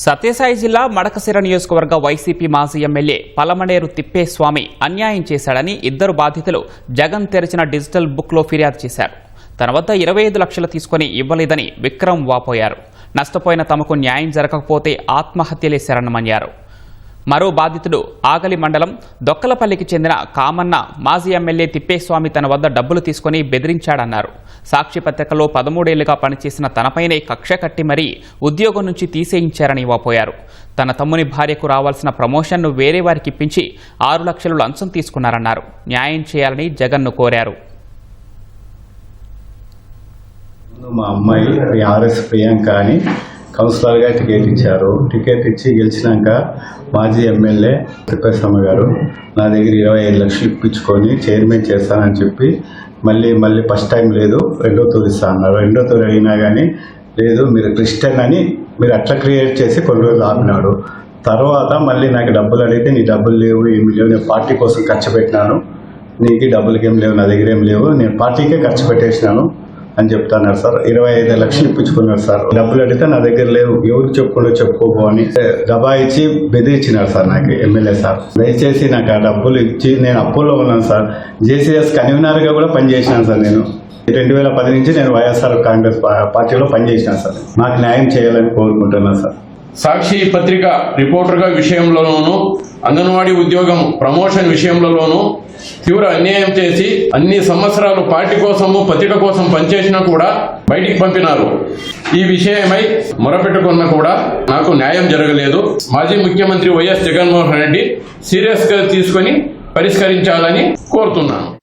సత్యసాయి జిల్లా మడకసిర నియోజకవర్గ వైసీపీ మాజీ ఎమ్మెల్యే పలమనేరు తిప్పేస్వామి అన్యాయం చేశాడని ఇద్దరు బాధితులు జగన్ తెరిచిన డిజిటల్ బుక్లో ఫిర్యాదు చేశారు. తన వద్ద ఇరవై ఐదు లక్షలు తీసుకుని ఇవ్వలేదని విక్రమ్ వాపోయారు. నష్టపోయిన తమకు న్యాయం జరగకపోతే ఆత్మహత్యలేశారన్నమన్నారు మరో బాధితుడు ఆగలి మండలం దొక్కలపల్లికి చెందిన కామన్న మాజీ ఎమ్మెల్యే తిప్పేస్వామి తన వద్ద డబ్బులు తీసుకుని బెదిరించాడన్నారు. సాక్షి పత్రికలో పదమూడేళ్ళుగా పనిచేసిన తనపైనే కక్ష కట్టి మరీ ఉద్యోగం నుంచి తీసేయించారని వాపోయారు. తన తమ్ముని భార్యకు రావాల్సిన ప్రమోషన్ను వేరే వారికి ఇప్పించి ఆరు లక్షలు లంచం తీసుకున్నారన్నారు. న్యాయం చేయాలని జగన్ను కోరారు. మా అమ్మాయి ఆర్ఎస్ ప్రియాంక అని. కౌన్సిలర్గా టికెట్ ఇచ్చారు. టికెట్ ఇచ్చి గెలిచినాక మాజీ ఎమ్మెల్యే తిప్పేస్వామి గారు నా దగ్గర ఇరవై ఐదు లక్షలు ఇప్పించుకొని చైర్మన్ చేస్తానని చెప్పి మళ్ళీ మళ్ళీ ఫస్ట్ టైం లేదు రెండో తూరు ఇస్తా అన్నారు. రెండో తూరు అయినా కానీ లేదు మీరు క్రిస్టియన్ అని మీరు అట్లా క్రియేట్ చేసి కొన్ని రోజులు ఆపినాడు. తర్వాత మళ్ళీ నాకు డబ్బులు అడిగితే నీ డబ్బులు లేవు ఏమి లేవు నేను పార్టీ కోసం ఖర్చు పెట్టినాను. నీకు డబ్బులకి ఏం లేవు నా దగ్గర ఏం లేవు నేను పార్టీకే ఖర్చు పెట్టేసినాను. అని చెప్తున్నారు సార్. ఇరవై ఐదు లక్షలు ఇప్పించుకున్నారు సార్. డబ్బులు అడిగితే నా దగ్గర లేవు. ఎవరికి చెప్పుకుంటూ చెప్పుకోపో అని దబా ఇచ్చి బెదిరించినారు సార్ నాకు ఎమ్మెల్యే సార్. దయచేసి నాకు ఆ డబ్బులు ఇచ్చి నేను అప్పుల్లో ఉన్నాను సార్. జేసీఎస్ కన్వీనర్గా కూడా పనిచేసినాను సార్ నేను. రెండు వేల పది నుంచి నేను వైఎస్ఆర్ కాంగ్రెస్ పార్టీలో పనిచేసినాను సార్. నాకు న్యాయం చేయాలని కోరుకుంటున్నాను సార్. సాక్షి పత్రిక రిపోర్టర్గా విషయంలోనూ అంగన్వాడీ ఉద్యోగం ప్రమోషన్ విషయంలోనూ తీవ్ర అన్యాయం చేసి అన్ని సంవత్సరాలు పార్టీ కోసము పత్రిక కోసం పనిచేసినా కూడా బయటికి పంపినారు. ఈ విషయమై మొరపెట్టుకున్నా కూడా నాకు న్యాయం జరగలేదు. మాజీ ముఖ్యమంత్రి వైఎస్ జగన్మోహన్ రెడ్డి సీరియస్గా తీసుకొని పరిష్కరించాలని కోరుతున్నాను.